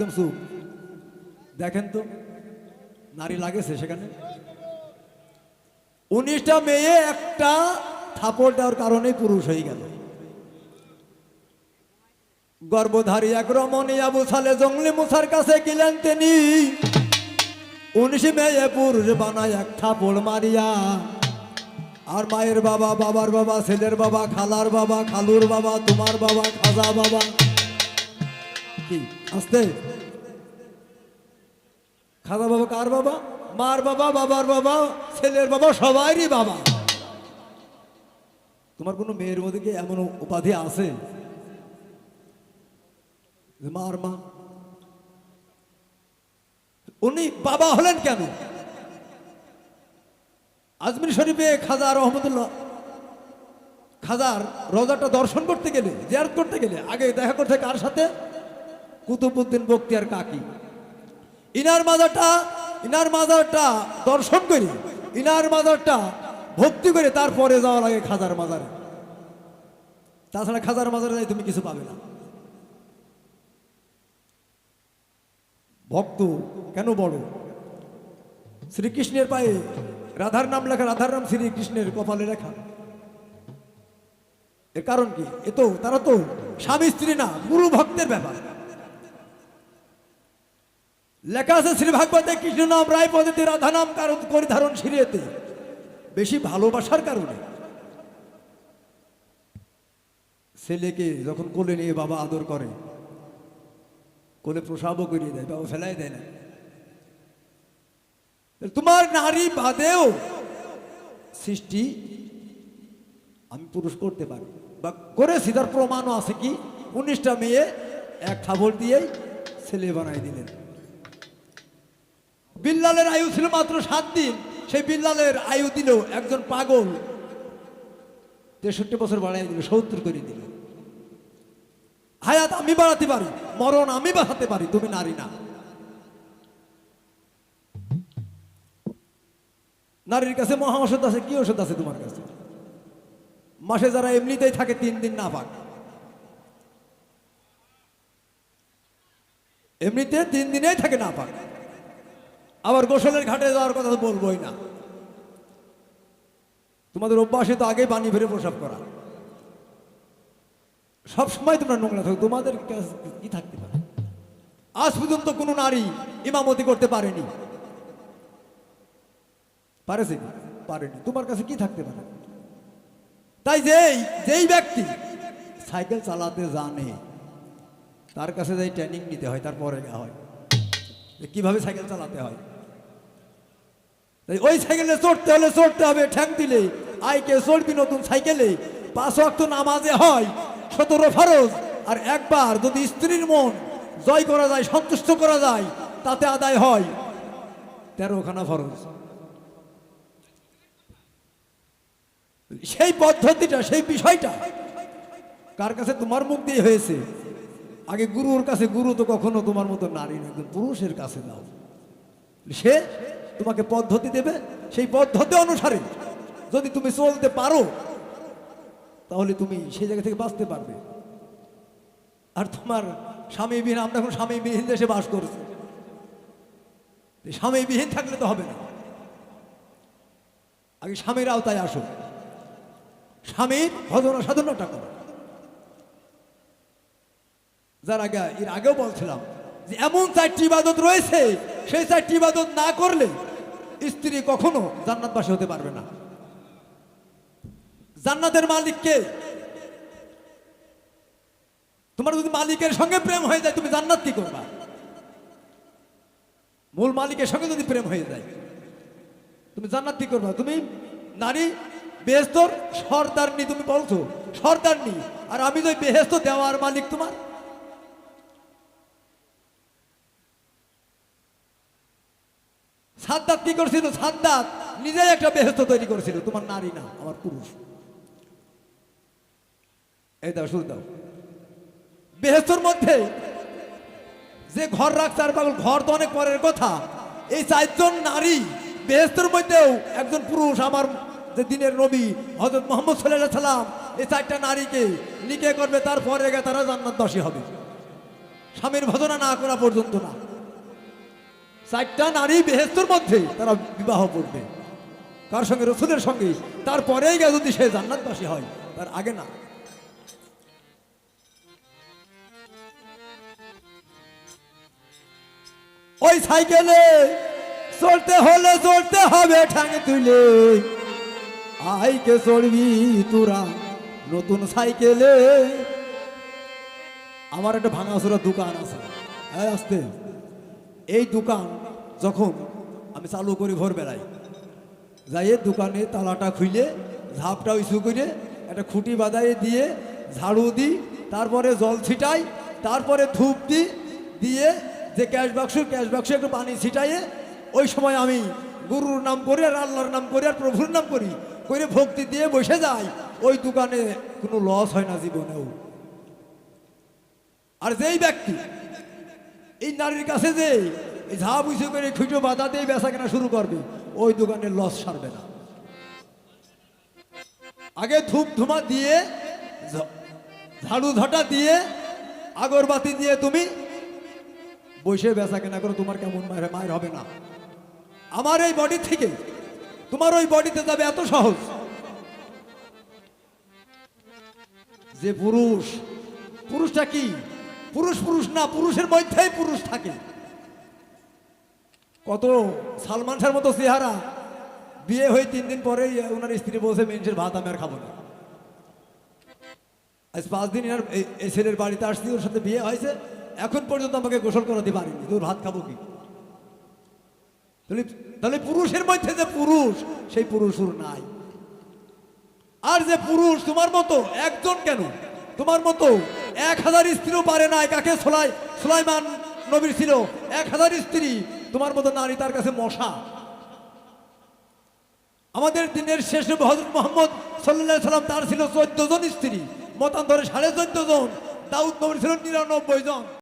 একদম চুপ। দেখেন তো, নারী লাগেছে সেখানে। উনিশটা মেয়ে একটা থাপড় দেওয়ার কারণেই পুরুষ হয়ে গেল। গর্ভধারী এক রমণী আবু সালে জঙ্গলি মুসার কাছে গেলেন তিনি। উনিশ মেয়ে পুরুষ বানায় এক থাপড় মারিয়া। আর মায়ের বাবা, বাবার বাবা, ছেলের বাবা, খালার বাবা, খালুর বাবা, তোমার বাবা, খাজা বাবা। কি? আসতে। খাজা বাবা কার বাবা? মার বাবা, বাবার বাবা, ছেলের বাবা সবাইরই বাবা। তোমার কোনো মেয়ের মধ্যে কি এমন উপাধি আছে? মার মা। উনি বাবা হলেন কেন? আজমির শরীফে খাজা রহমতুল্লাহ, খাজার রোজাটা দর্শন করতে গেলে, জিয়ারত করতে গেলে, আগে দেখা করতে কার সাথে? কুতুবুদ্দিন বক্তিয়ার কাকি। ইনার মাজারটা ইনার মাজারটা দর্শন করি, ইনার মাজারটা ভক্তি করে তারপরে যাওয়া লাগে খাজার মাজারে। তাছাড়া খাজার মাজারে যাই তুমি কিছু পাবে না। ভক্ত কেন বড় শ্রীকৃষ্ণের পায়ে রাধার নাম লেখা, রাধার নাম শ্রীকৃষ্ণের কপালে লেখা। এর কারণ কি? এ তো, তারা তো স্বামী স্ত্রী না, গুরু ভক্তের ব্যাপার। লেখা আছে শ্রী ভাগবতে কৃষ্ণ নাম রায় পদ্ধতি রাধা নাম কারণ পরিধারণ সিরিয়েতে। বেশি ভালোবাসার কারণে। ছেলেকে যখন কোলে নিয়ে বাবা আদর করে, কোলে প্রসাবও করিয়ে দেয়, বাবা ফেলাই দেয় না। তোমার নারী বাদেও সৃষ্টি আমি পুরুষ করতে পারি। বা করেছি, তার প্রমাণও আছে কি? উনিশটা মেয়ে, এক খাবল দিয়েই ছেলে বানাই দিলেন। বিল্লালের আয়ু ছিল মাত্র সাত দিন। সেই বিল্লালের আয়ু দিল একজন পাগল তেষট্টি বছর বাড়াই দিল, সত্তর করে দিল। হায়াত আমি বাড়াতে পারি, মরণ আমি বাড়াতে পারি, তুমি নারী না। নারীর কাছে মহা ওষুধ আছে, কি ওষুধ আছে তোমার কাছে? মাসে যারা এমনিতেই থাকে, তিন দিন না পাক। এমনিতে তিন দিনেই থাকে না পাক। আবার গোসলের ঘাটে যাওয়ার কথা তো বলবোই না। তোমাদের অভ্যাসে তো আগেই পানি ফেরে প্রসাব করা। সব সময় তোমরা নোংরা থাকো, তোমাদের কি থাকতে পারে? আজ পর্যন্ত কোনো নারী ইমামতি করতে পারেনি। পারেছে পারেনি। তোমার কাছে কি থাকতে পারে? তাই যেই যেই ব্যক্তি সাইকেল চালাতে জানে, তার কাছে যাই ট্রেনিং নিতে হয় তারপরে হয়। কীভাবে সাইকেল চালাতে হয়। ওই সাইকেলে চড়তে হলে চড়তে হবে, ঠ্যাং দিলে। আইকে চড়বি নতুন সাইকেলে। পাঁচ অক্ট নামাজে হয়, সতেরো ফরজ। আর একবার যদি স্ত্রীর মন জয় করা যায়, সন্তুষ্ট করা যায়, তাতে আদায় হয় তেরোখানা ফরজ। সেই পদ্ধতিটা, সেই বিষয়টা কার কাছে তোমার মুখ দিয়ে হয়েছে? আগে গুরুর কাছে গুরু তো কখনো তোমার মতো নারী না পুরুষের কাছে দাও। সে তোমাকে পদ্ধতি দেবে, সেই পদ্ধতি অনুসারে যদি তুমি চলতে পারো, তাহলে তুমি সেই জায়গা থেকে বাঁচতে পারবে। আর তোমার স্বামীবিহীন, আমরা এখন স্বামীবিহীন দেশে বাস করছি। স্বামীবিহীন থাকলে তো হবে না। আগে স্বামীর আওতায় আসো। স্বামীর ভজনা সাধনাটা করো। যার আগে, এর আগেও বলছিলাম যে, এমন চারটি ইবাদত রয়েছে, সেই চারটি ইবাদত না করলে স্ত্রী কখনো জান্নাতবাসী হতে পারবে না। জান্নাতের মালিককে তোমার যদি মালিকের সঙ্গে প্রেম হয়ে যায়, তুমি জান্নাত কি করবা? মূল মালিকের সঙ্গে যদি প্রেম হয়ে যায়, তুমি জান্নাত কি করবা? তুমি নারী বেহেস্তর সর্দারনি, তুমি বলছো, সর্দারনি। আর আমি তো বেহেস্ত দেওয়ার মালিক তোমার? সাদ্দাত কি করছিল? সাদ্দাত নিজেই একটা বেহেস্ত তৈরি করেছিল। তোমার নারী না, আমার পুরুষ। এই দাও শুরু দাও। বেহেস্তর মধ্যে যে ঘর রাখছে, আর পাগল, ঘর তো অনেক পরের কথা। এই চারজন নারী বেহেস্তর মধ্যেও একজন পুরুষ, আমার যে দিনের নবী হজরত মোহাম্মদ সাল্লাহ সাল্লাম, এই চারটা নারীকে নিকে করবে, তারপরে তারা জান্নাতবাসী হবে। স্বামীর ভজনা না করা পর্যন্ত না। চারটা নারী বেহেস্তর মধ্যে তারা বিবাহ করবে। কার সঙ্গে রসুলের সঙ্গে। তারপরেই গিয়ে যদি সে জান্নাতবাসী হয়, তার আগে না। ওই সাইকেলে চলতে হলে চলতে হবে ঠ্যাং তুলে। আইকে চলবি তোরা নতুন সাইকেলে। আমার একটা ভাঙাচোরা দোকান আছে। হ্যাঁ আসতে। এই দোকান যখন আমি চালু করি বেড়াই, যাইয়ে দোকানে তালাটা খুলে ঝাপটা ইস্যু করে একটা খুঁটি বাদায়ে দিয়ে ঝাড়ু দিই, তারপরে জল ছিটাই, তারপরে ধূপ দিই, দিয়ে যে ক্যাশ বাক্স, ক্যাশ বাক্সে একটু পানি ছিটাইয়ে ওই সময় আমি গুরুর নাম করি আর আল্লাহর নাম করি আর প্রভুর নাম করি করে ভক্তি দিয়ে বসে যাই। ওই দোকানে কোনো লস হয় না জীবনেও। আর যেই ব্যক্তি এই নারীর কাছে যে ঝাপ উঁচু করে বাধা দিয়ে বেচা কেনা শুরু করবে, ওই দোকানে লস সারবে না। আগে ধূপ ধুমা দিয়ে ঝাড়ু ঝাঁটা দিয়ে, আগরবাতি দিয়ে তুমি বসে বেচা কেনা করো, তোমার কেমন মায়ের মায়ের হবে না। আমার এই বডি থেকে, তোমার ওই বডিতে যাবে এত সহজ। যে পুরুষ, পুরুষটা কি? পুরুষ পুরুষ না পুরুষের মধ্যেই পুরুষ থাকে। কত? সালমান শাহর মতো চেহারা। বিয়ে হয়ে তিন দিন পরেই ওনার স্ত্রী বলছে মেনসের ভাত আমি আর খাব না। আজ পাঁচ দিন এনার এই- ছেলের বাড়িতে আসছি ওর সাথে বিয়ে হয়েছে। এখন পর্যন্ত আমাকে গোসল করাতে পারিনি। তোর ভাত খাব কি? তাহলে পুরুষের মধ্যে যে পুরুষ সেই পুরুষ ওর নাই। আর যে পুরুষ তোমার মতো একজন কেন? তোমার মতো এক হাজার স্ত্রীও পারে না কাকে? সোলাই সোলাইমান নবীর ছিল। এক হাজার স্ত্রী তোমার মতো নারী তার কাছে মশা। আমাদের দিনের শেষ হজরত মোহাম্মদ সাল্লা সাল্লাম তার ছিল চোদ্দ জন স্ত্রী, মতান্তরে সাড়ে চোদ্দ জন। দাউদ নবীর ছিল নিরানব্বই জন।